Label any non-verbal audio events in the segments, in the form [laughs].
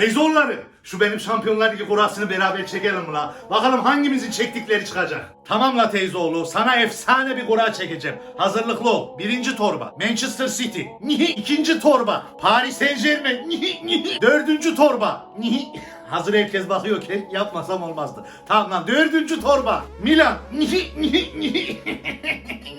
Teyzeoğulları şu benim Şampiyonlar Ligi kurasını beraber çekelim la. Bakalım hangimizin çektikleri çıkacak. Tamam la teyzeoğlu sana efsane bir kura çekeceğim. Hazırlıklı ol. Birinci torba Manchester City. Nihi. İkinci torba Paris Saint Germain. Nihi, nihi. Dördüncü torba. Nihi. [laughs] Hazır herkes bakıyor ki yapmasam olmazdı. Tamam lan dördüncü torba Milan. Nihi, nihi. Nihi, [laughs]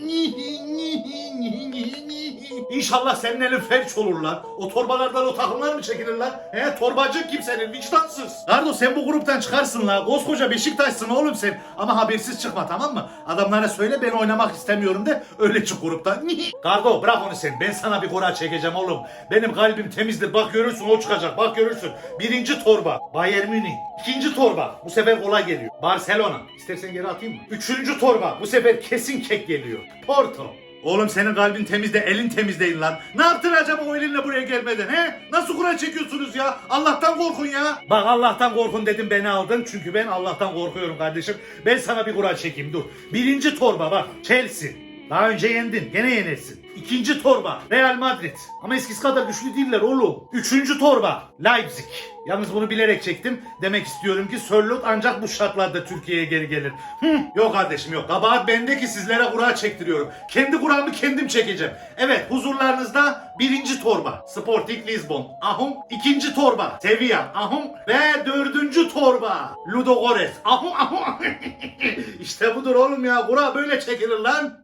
nihi, nihi, nihi, nihi. İnşallah senin elin felç olur. O torbalardan o takımlar mı çekilir lan? He torbacı kimsenin vicdansız. Nardo sen bu gruptan çıkarsın la. Koskoca Beşiktaş'sın oğlum sen. Ama habersiz çıkma tamam mı? Adamlara söyle ben oynamak istemiyorum de öyle çık gruptan. [laughs] Gardo bırak onu sen. Ben sana bir kura çekeceğim oğlum. Benim kalbim temizdir. Bak görürsün o çıkacak. Bak görürsün. Birinci torba. Bayern Münih. İkinci torba. Bu sefer kolay geliyor. Barcelona. İstersen geri atayım mı? Üçüncü torba. Bu sefer kesin kek geliyor. Porto. Oğlum senin kalbin temizde, elin temiz değil lan. Ne yaptın acaba o elinle buraya gelmeden he? Nasıl kura çekiyorsunuz ya? Allah'tan korkun ya. Bak Allah'tan korkun dedim beni aldın. Çünkü ben Allah'tan korkuyorum kardeşim. Ben sana bir kura çekeyim dur. Birinci torba bak Chelsea. Daha önce yendin. Gene yenersin. İkinci torba Real Madrid. Ama eskisi kadar güçlü değiller oğlum. Üçüncü torba Leipzig. Yalnız bunu bilerek çektim. Demek istiyorum ki Sörloth ancak bu şartlarda Türkiye'ye geri gelir. Hı, yok kardeşim yok. Kabahat bende ki sizlere kura çektiriyorum. Kendi kuramı kendim çekeceğim. Evet huzurlarınızda birinci torba Sporting Lisbon. Ahum. İkinci torba Sevilla. Ahum. Ve dördüncü torba Ludogorets. Ahum ahum. [laughs] işte budur oğlum ya. Kura böyle çekilir lan.